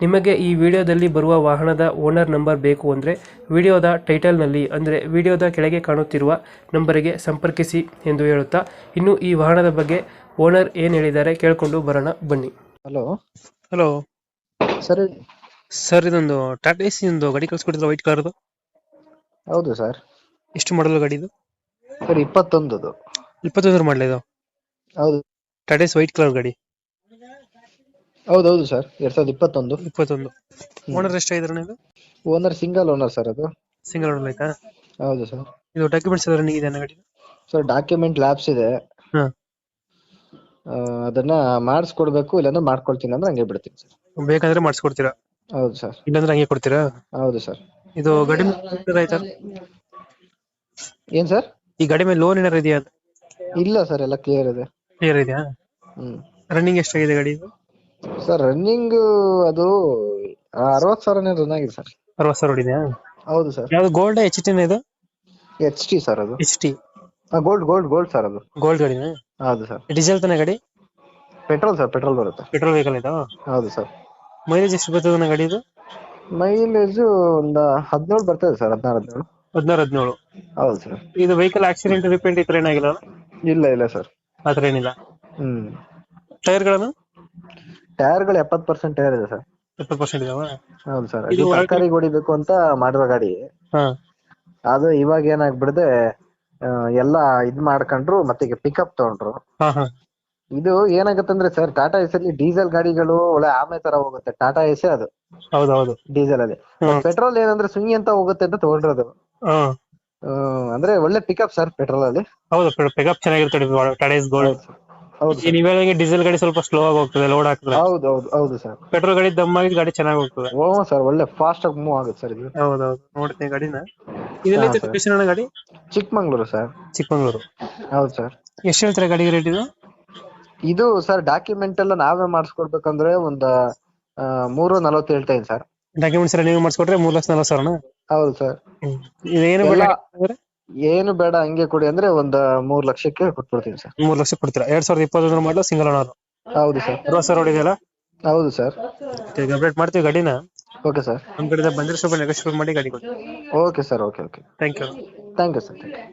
ನಿಮಗೆ ಈ ವಿಡಿಯೋದಲ್ಲಿ ಬರುವ ವಾಹನದ ಓನರ್ ನಂಬರ್ ಬೇಕು ಅಂದರೆ ವಿಡಿಯೋದ ಟೈಟಲ್ನಲ್ಲಿ ಅಂದರೆ ವಿಡಿಯೋದ ಕೆಳಗೆ ಕಾಣುತ್ತಿರುವ ನಂಬರಿಗೆ ಸಂಪರ್ಕಿಸಿ ಎಂದು ಹೇಳುತ್ತಾ ಇನ್ನು ಈ ವಾಹನದ ಬಗ್ಗೆ ಓನರ್ ಏನು ಹೇಳಿದ್ದಾರೆ ಕೇಳಿಕೊಂಡು ಬರೋಣ ಬನ್ನಿ. ಹಲೋ. ಹಲೋ. ಸರ್ ಸರ್ ಇದೊಂದು ಟಾಟಾ ಎಸಿ ಒಂದು ಗಾಡಿ ಕಳಿಸ್ಕೊಟ್ಟಿದ್ರು ವೈಟ್ ಕಲರ್ದು ಹೌದು ಸರ್. ಎಷ್ಟು ಮಾಡಲು ಗಾಡಿ ಇದು? ಸರ್ ಇಪ್ಪತ್ತೊಂದದು. ಇಪ್ಪತ್ತೊಂದರ ಮಾಡಲ ಇದು? ಹೌದು. ಟಾಟಾ ಎಸ್ ವೈಟ್ ಕಲರ್ ಗಾಡಿ. ಹೌದು ಹೌದು ಸರ್ ಎರಡ್ ಸಾವಿರದ ಇಪ್ಪತ್ತೊಂದು. ಇಪ್ಪತ್ತೊಂದು. ಓನರ್ ಎಷ್ಟಾಗಿದ್ರೆ ಇದು? ಓನರ್ ಸಿಂಗಲ್ ಓನರ್ ಸರ್ ಅದು. ಸಿಂಗಲ್ ಓನರ್ ಆಯ್ತಾ? ಹೌದು ಸರ್. ಇದು ಡಾಕ್ಯುಮೆಂಟ್ಸ್ ಎಲ್ಲ ರನ್ನಿಂಗ್ ಇದೆ ಗಾಡಿ ಸರ್ ಡಾಕ್ಯುಮೆಂಟ್ ಲ್ಯಾಬ್ಸ್ ಇದೆ. ಹಾಂ. ಆ, ಅದನ್ನ ಮಾಡಿಸ್ಕೊಡ್ಬೇಕು ಇಲ್ಲಾಂದ್ರೆ ಮಾಡ್ಕೊಳ್ತೀನಿ ಅಂದ್ರೆ ಹಂಗೆ ಬಿಡ್ತೀನಿ ಸರ್. ಬೇಕಂದ್ರೆ ಮಾಡಿಸ್ಕೊಡ್ತೀರಾ? ಹೌದು ಸರ್. ಇಲ್ಲಾಂದ್ರೆ ಹಂಗೆ ಕೊಡ್ತೀರಾ? ಹೌದು ಸರ್. ಇದು ಗಾಡಿ ಮೇಲೆ ಆಯ್ತಾ? ಏನ್ ಸರ್? ಈ ಗಾಡಿ ಮೇಲೆ ಲೋನ್ ಏನಾರು ಇದೆಯಾ? ಇಲ್ಲ ಸರ್ ಎಲ್ಲ ಕ್ಲಿಯರ್ ಇದೆ. ಕ್ಲಿಯರ್ ಇದೆಯಾ? ಹ್ಮ್. ರನ್ನಿಂಗ್ ಎಷ್ಟಾಗಿದೆ ಗಾಡಿ ಇದು? ಸರ್ ರನ್ನಿಂಗ್ ಅದು ಅರವತ್ ಸಾವಿರನೇ ರನ್ ಆಗಿದೆ ಸರ್ ಅರವತ್ತು ಸಾವಿರ ಹೊಡಿದ್ಯಾ? ಹೌದು ಸರ್ ಯಾವ್ದು ಗೋಲ್ಡ್ ಎಚ್ ಟಿ ಇದು? ಎಚ್ ಟಿ ಸರ್ ಅದು. H T gold gold gold sir ಅದು. ಗೋಲ್ಡ್ ಗಾಡಿನ? ಹೌದು ಸರ್ ಡೀಸೆಲ್ ತನ ಗಾಡಿ? ಪೆಟ್ರೋಲ್ ಸರ್ ಪೆಟ್ರೋಲ್ ಬರುತ್ತೆ. ಪೆಟ್ರೋಲ್ ವೆಹಿಕಲ್ ಇದು? ಹೌದು ಸರ್ ಮೈಲೇಜ್ ಎಷ್ಟು ಬರ್ತದೆ ಗಾಡಿ ಇದು ಮೈಲೇಜ್ ಒಂದು ಹದಿನೇಳು ಬರ್ತದೆ ಸರ್ ಹದಿನಾರು ಹದಿನೇಳು. ಹದಿನಾರು ಹದಿನೇಳು. ಹೌದು ಸರ್ ಇದು ವೆಹಿಕಲ್ ಆಕ್ಸಿಡೆಂಟ್ ರಿಪೇಂಟ್ ಈ ಥರ ಏನಾಗಿಲ್ಲ ಇಲ್ಲ ಇಲ್ಲ ಸರ್ ಆ ಥರ ಏನಿಲ್ಲ? ಹ್ಮ್. ಟೈರ್ಗಳನ್ನು ಟೈರ್ಗಳು ಎಪ್ಪತ್ ಪರ್ಸೆಂಟ್ ಟೈರ್ ಇದೆ ಸರ್. ಎಪ್ಪತ್ತು ಪರ್ಸೆಂಟ್ ಇದಾವ? ಹೌದು ಸರ್. ಇದು ತರಕಾರಿ ಹೊಡಿಬೇಕು ಅಂತ ಮಾಡಿರೋ ಗಾಡಿ. ಹಾ. ಅದು ಇವಾಗ ಏನಾಗ್ಬಿಡದೆ ಎಲ್ಲ ಇದ್ ಮಾಡ್ಕೊಂಡ್ರು ಮತ್ತೆ ಈಗ ಪಿಕಪ್ ತಗೊಂಡ್ರು. ಹಾ ಹಾ. ಇದು ಏನಾಗತ್ತಂದ್ರೆ ಸರ್ ಟಾಟಾ ಎಸ್ ಅಲ್ಲಿ ಡೀಸೆಲ್ ಗಾಡಿಗಳು ಒಳ್ಳೆ ಆಮೆ ತರ ಹೋಗುತ್ತೆ. ಟಾಟಾ ಎಸ್ ಅದು. ಹೌದು ಹೌದು ಡೀಸೆಲ್ ಅಲ್ಲಿ ಹ್ಮ್. ಪೆಟ್ರೋಲ್ ಏನಂದ್ರೆ ಸುಂಗಿ ಅಂತ ಹೋಗುತ್ತೆ ಅಂತ ತಗೊಂಡ್ರದು. ಹಾ. ಅಂದ್ರೆ ಒಳ್ಳೆ ಪಿಕಪ್ ಸರ್ ಪೆಟ್ರೋಲ್ ಅಲ್ಲಿ. ಹೌದು ಪಿಕಪ್ ಚೆನ್ನಾಗಿರ್ತದೆ ಟಾಟಾ ಗೋಲ್ಡ್ ಹೌದು ಈ ನೀವ್ ಹೇಳಿದಂಗೆ ಡೀಸೆಲ್ ಗಾಡಿ ಸ್ವಲ್ಪ ಸ್ಲೋ ಆಗಿ ಹೋಗ್ತದೆ ಲೋಡ್ ಹಾಕಿದ್ರೆ ಹೌದು ಹೌದು ಹೌದು ಸರ್. ಪೆಟ್ರೋಲ್ ಗಾಡಿ ದಮ್ ಆಗಿ ಗಾಡಿ ಚೆನ್ನಾಗಿ ಹೋಗ್ತದೆ. ಓ ಸರ್ ಒಳ್ಳೆ ಫಾಸ್ಟ್ ಆಗಿ ಮೂವ್ ಆಗುತ್ತೆ ಸರ್ ಇದು. ಹೌದೌದು ನೋಡ್ತೀನಿ ಗಾಡಿನ. ಇದೆಲ್ಲ ಹಾ, sir. ಲೊಕೇಶನ್ ಅಣ್ಣ ಗಾಡಿ? ಚಿಕ್ಕಮಂಗ್ಳೂರು ಸರ್. ಚಿಕ್ಕಮಂಗ್ಳೂರು. ಹೌದು ಸರ್. ಎಷ್ಟು ಹೇಳ್ತಾರೆ ಗಾಡಿಗೆ ರೇಟ್ ಇದು? ಇದು ಸರ್ ಡಾಕ್ಯುಮೆಂಟ್ ಎಲ್ಲ ನಾವೇ ಮಾಡಿಸ್ಕೊಡ್ಬೇಕಂದ್ರೆ ಒಂದ್ ಆ, ಮೂರು ನಲವತ್ತು ಹೇಳ್ತಾ ಇದ್ದೀನಿ ಸರ್. ಡಾಕ್ಯುಮೆಂಟ್ಸ್ ಎಲ್ಲ ನೀವು ಮಾಡಿಸ್ಕೊಟ್ರೆ ಮೂರ್ ಲಕ್ಷ ನಲವತ್ತು ಸಾವಿರನ ಹೌದು ಸರ್. ಇದೇನು ಎಲ್ಲ- ಏನು ಬೇಡ ಹಂಗೆ ಕೊಡಿ ಅಂದ್ರೆ ಒಂದ್ ಮೂರ್ ಲಕ್ಷಕ್ಕೆ ಕೊಟ್ಬಿಡ್ತೀನಿ ಸರ್. ಮೂರ್ ಲಕ್ಷ ಕೊಡ್ತೀರಾ? ಎರಡ್ ಸಾವಿರದ ಇಪ್ಪತ್ತೊಂದರ ಮಾಡಲು ಸಿಂಗಲ್ ಓನರ್ ಹೌದು ಸರ್. ಅರವತ್ತು ಸರ್ ಹೊಡಿದೆಯಲ್ಲ ಹೌದು ಸರ್. ಅಪ್ಡೇಟ್ ಮಾಡ್ತೀವಿ ಗಾಡಿನ. Okay sir. ನಮ್ ಕಡೆ ಬಂದ್ರೆ ಸ್ವಲ್ಪ ನೆಗೋಶಿಯೇಟ್ ಮಾಡಿ ಗಾಡಿ ಕೊಡಿ. Okay sir okay okay. Thank you thank you sir thank you